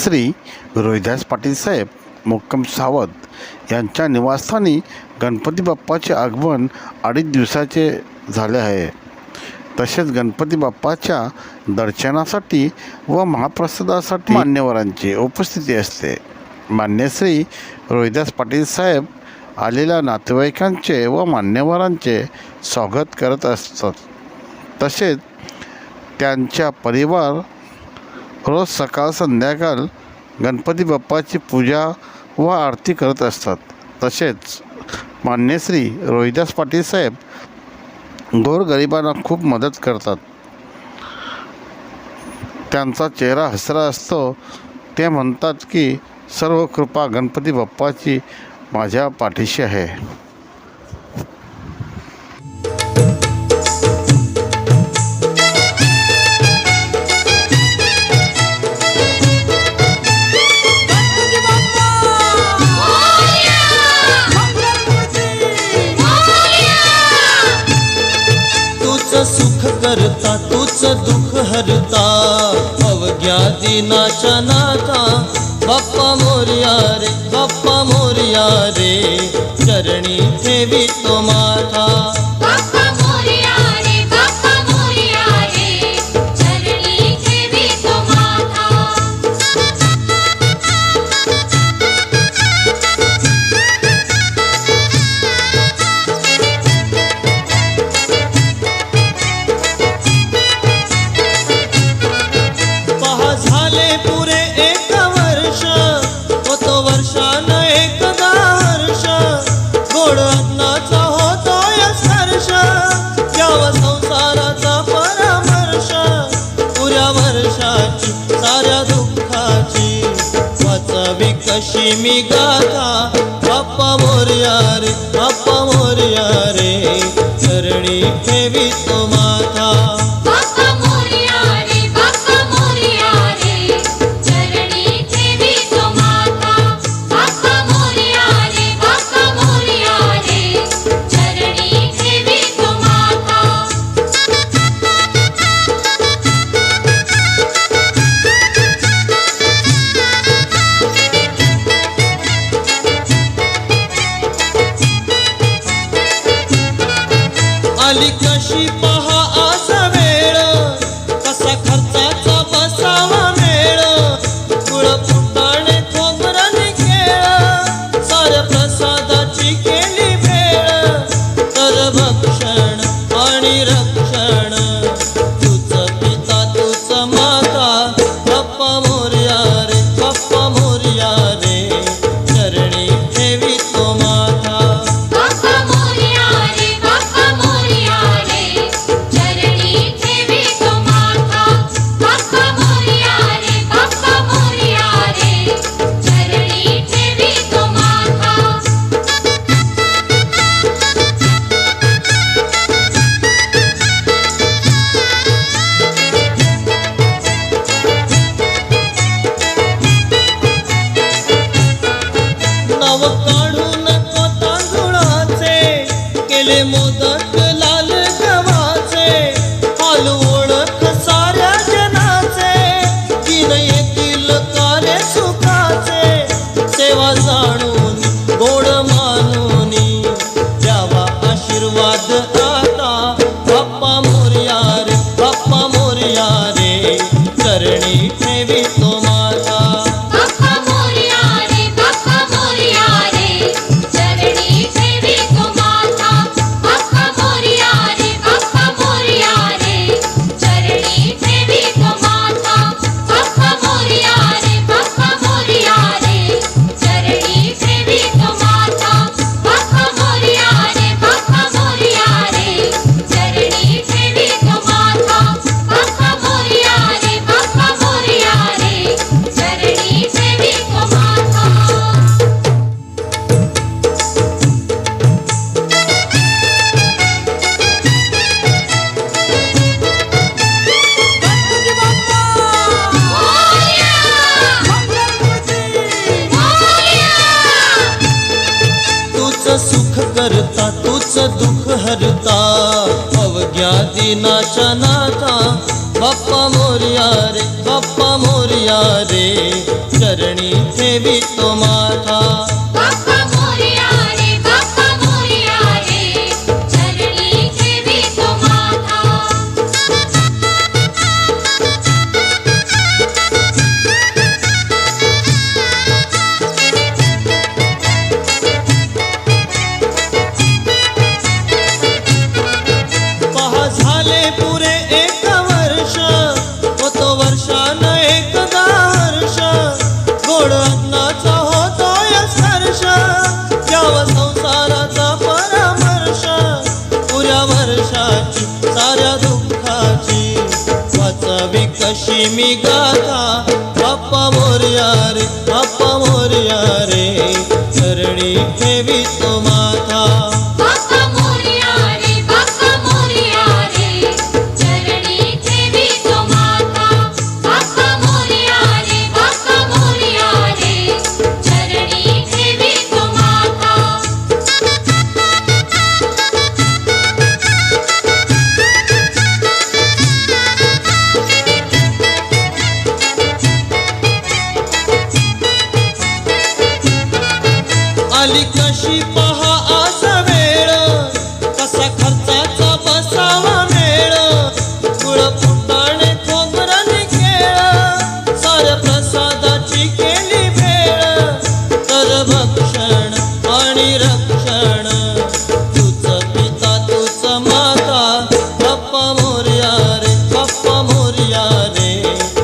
श्री रोहिदास पाटील साहेब मुक्कम सावंत यांच्या निवासस्थानी गणपती बाप्पाचे आगमन अडीच दिवसाचे झाले आहे. तसेच गणपती बाप्पाच्या दर्शनासाठी व महाप्रसादासाठी मान्यवरांची उपस्थिती असते. मान्य श्री रोहिदास पाटील साहेब आलेल्या नातेवाईकांचे व मान्यवरांचे स्वागत करत असतात तसेच त्यांच्या परिवार रोज सकाळ संध्याकाळ गणपती बाप्पाची पूजा व आरती करत असतात. तसेच मान्य श्री रोहिदास पाटील साहेब गोरगरिबांना खूप मदत करतात. त्यांचा चेहरा हसरा असतो. ते म्हणतात की सर्व कृपा गणपती बाप्पाची माझ्या पाठीशी आहे. करता तूच दुःख हरता. अवघ्या दिनाच्या नाथा बाप्पा मोर्या रे बाप्पा मोर्या रे. चरणी ठेवी तो माथा. याव संसाराचा परामर्श पुऱ्या वर्षाची साऱ्या दुःखाची. वाचावी कशी मी गाथा बाप्पा मोर्या रे बाप्पा मोर्या रे. चरणी ठेवी केले मोदक लाल गव्हाचे हाल ओळख साऱ्या जनाचे दिन येतील कार्य सुखाचे सेवा जाणू सुख करता तूच दुख हरता. अवघ्या दिनाच्या नाता बाप्पा मोर्या रे बाप्पा मोर्या रे. चरणी ठेवी तो कशी मी गाता अप्पा मोर्या रे अप्पा मोर्या रे. चरणी ठेवी तो आली कशी पहा आसावी.